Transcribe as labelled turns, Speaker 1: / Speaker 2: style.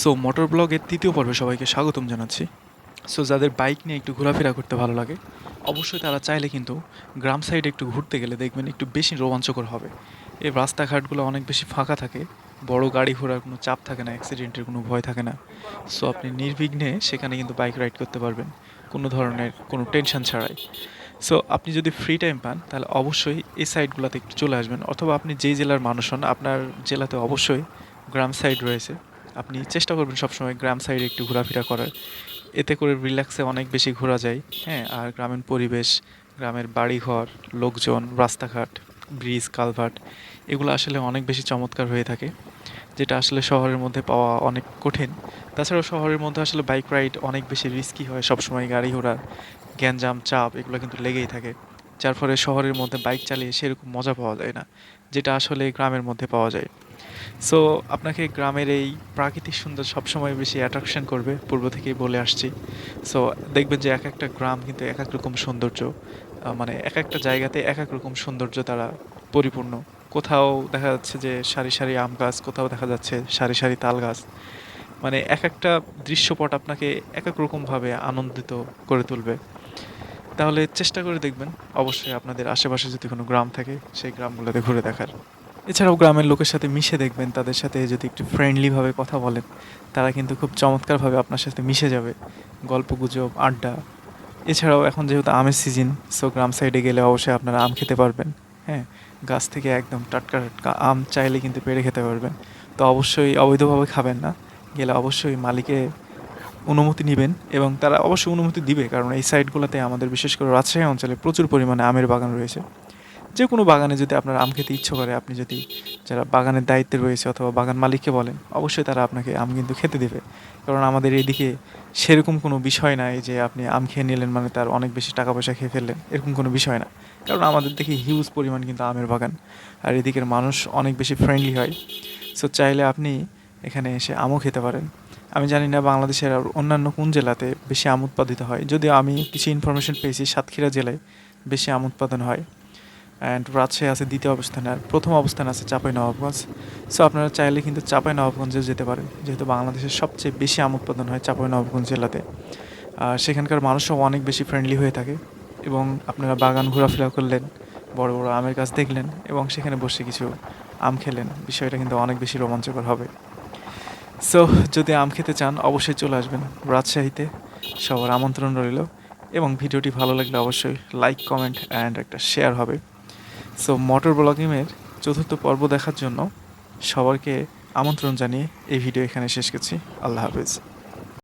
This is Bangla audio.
Speaker 1: সো মোটর ব্লগের তৃতীয় পর্বে সবাইকে স্বাগতম জানাচ্ছি। সো যাদের বাইক নিয়ে একটু ঘোরাফেরা করতে ভালো লাগে, অবশ্যই তারা চাইলে কিন্তু গ্রাম সাইডে একটু ঘুরতে গেলে দেখবেন একটু বেশি রোমাঞ্চকর হবে। এই রাস্তাঘাটগুলো অনেক বেশি ফাঁকা থাকে, বড় গাড়ি ঘোড়ার কোনো চাপ থাকে না অ্যাক্সিডেন্টের কোনো ভয় থাকে না। সো আপনি নির্বিঘ্নে সেখানে কিন্তু বাইক রাইড করতে পারবেন, কোনো ধরনের কোনো টেনশন ছাড়াই। সো আপনি যদি ফ্রি টাইম পান, তাহলে অবশ্যই এই সাইডগুলোতে একটু চলে আসবেন, অথবা আপনি যেই জেলার মানুষ হন, আপনার জেলাতে অবশ্যই গ্রাম সাইড রয়েছে। আপনি চেষ্টা করবেন সবসময় গ্রাম সাইডে একটু ঘোরাফেরা করার। এতে করে রিল্যাক্সে অনেক বেশি ঘোরা যায়। হ্যাঁ আর গ্রামীণ পরিবেশ, গ্রামের বাড়িঘর, লোকজন, রাস্তাঘাট ব্রিজ কালভার্ট এগুলো আসলে অনেক বেশি চমৎকার হয়ে থাকে, যেটা আসলে শহরের মধ্যে পাওয়া অনেক কঠিন। তাছাড়াও শহরের মধ্যে আসলে বাইক রাইড অনেক বেশি রিস্কি হয় সবসময় গাড়ি ঘোড়ার গ্যাঞ্জাম, চাপ এগুলো কিন্তু লেগেই থাকে। যার ফলে শহরের মধ্যে বাইক চালিয়ে সেরকম মজা পাওয়া যায় না, যেটা আসলে গ্রামের মধ্যে পাওয়া যায়। সো আপনাকে গ্রামের এই প্রাকৃতিক সুন্দর সবসময় বেশি অ্যাট্রাকশন করবে, পূর্ব থেকেই বলে আসছি। সো দেখবেন যে এক একটা গ্রাম কিন্তু এক এক রকম সৌন্দর্য মানে এক একটা জায়গাতে এক এক রকম সৌন্দর্য তারা পরিপূর্ণ। কোথাও দেখা যাচ্ছে যে সারি সারি আম গাছ, কোথাও দেখা যাচ্ছে সারি সারি তাল গাছ। মানে এক একটা দৃশ্যপট আপনাকে এক এক রকমভাবে আনন্দিত করে তুলবে। তাহলে চেষ্টা করে দেখবেন। অবশ্যই আপনাদের আশেপাশে যদি কোনো গ্রাম থাকে, সেই গ্রামগুলোতে ঘুরে দেখার। এছাড়াও গ্রামের লোকের সাথে মিশে দেখবেন, তাদের সাথে যদি একটু ফ্রেন্ডলিভাবে কথা বলেন, তারা কিন্তু খুব চমৎকারভাবে আপনার সাথে মিশে যাবে। গল্প গুজব, আড্ডা। এছাড়াও এখন যেহেতু আমের সিজন সো গ্রাম সাইডে গেলে অবশ্যই আপনারা আম খেতে পারবেন। হ্যাঁ গাছ থেকে একদম টাটকা টাটকা আম চাইলে কিন্তু পেড়ে খেতে পারবেন। তো অবশ্যই অবৈধভাবে খাবেন না। গেলে অবশ্যই মালিকে অনুমতি নেবেন এবং তারা অবশ্যই অনুমতি দিবে, কারণ এই সাইডগুলোতে আমাদের বিশেষ করে রাজশাহী অঞ্চলে প্রচুর পরিমাণে আমের বাগান রয়েছে। যে কোনো বাগানে যদি আপনার আম খেতে ইচ্ছে করে, আপনি যদি যারা বাগানের দায়িত্বে রয়েছে অথবা বাগান মালিককে বলেন, অবশ্যই তারা আপনাকে আম কিন্তু খেতে দেবে। কারণ আমাদের এদিকে সেরকম কোনো বিষয় নাই যে আপনি আম খেয়ে নিলেন মানে তার অনেক বেশি টাকা পয়সা খেয়ে ফেললেন, এরকম কোনো বিষয় না। কারণ আমাদের দেখি হিউজ পরিমাণ কিন্তু আমের বাগান। আর এদিকের মানুষ অনেক বেশি ফ্রেন্ডলি হয়। সো চাইলে আপনি এখানে এসে আমও খেতে পারেন। আমি জানি না বাংলাদেশের আর অন্যান্য কোন জেলাতে বেশি আম উৎপাদিত হয়। যদিও আমি কিছু ইনফরমেশন পেয়েছি সাতক্ষীরা জেলায় বেশি আম উৎপাদন হয়। অ্যান্ড রাজশাহী আছে দ্বিতীয় অবস্থানে আর প্রথম অবস্থানে আছে চাপাই নবাবগঞ্জ সো আপনারা চাইলে কিন্তু চাপাই নবাবগঞ্জেও যেতে পারেন। যেহেতু বাংলাদেশের সবচেয়ে বেশি আম উৎপাদন হয় চাপাই নবাবগঞ্জ জেলাতে। আর সেখানকার মানুষও অনেক বেশি ফ্রেন্ডলি হয়ে থাকে এবং আপনারা বাগান ঘোরাফেরা করলেন, বড় বড় আমের গাছ দেখলেন এবং সেখানে বসে কিছু আম খেলেন। বিষয়টা কিন্তু অনেক বেশি রোমাঞ্চকর হবে। সো যদি আম খেতে চান, অবশ্যই চলে আসবেন রাজশাহীতে। সবার আমন্ত্রণ রইল এবং ভিডিওটি ভালো লাগলে অবশ্যই লাইক কমেন্ট অ্যান্ড একটা শেয়ার হবে। সো মোটর ব্লগিংয়ের চতুর্থ পর্ব দেখার জন্য সবাইকে আমন্ত্রণ জানিয়ে এই ভিডিও এখানে শেষ করছি। আল্লাহ হাফেজ।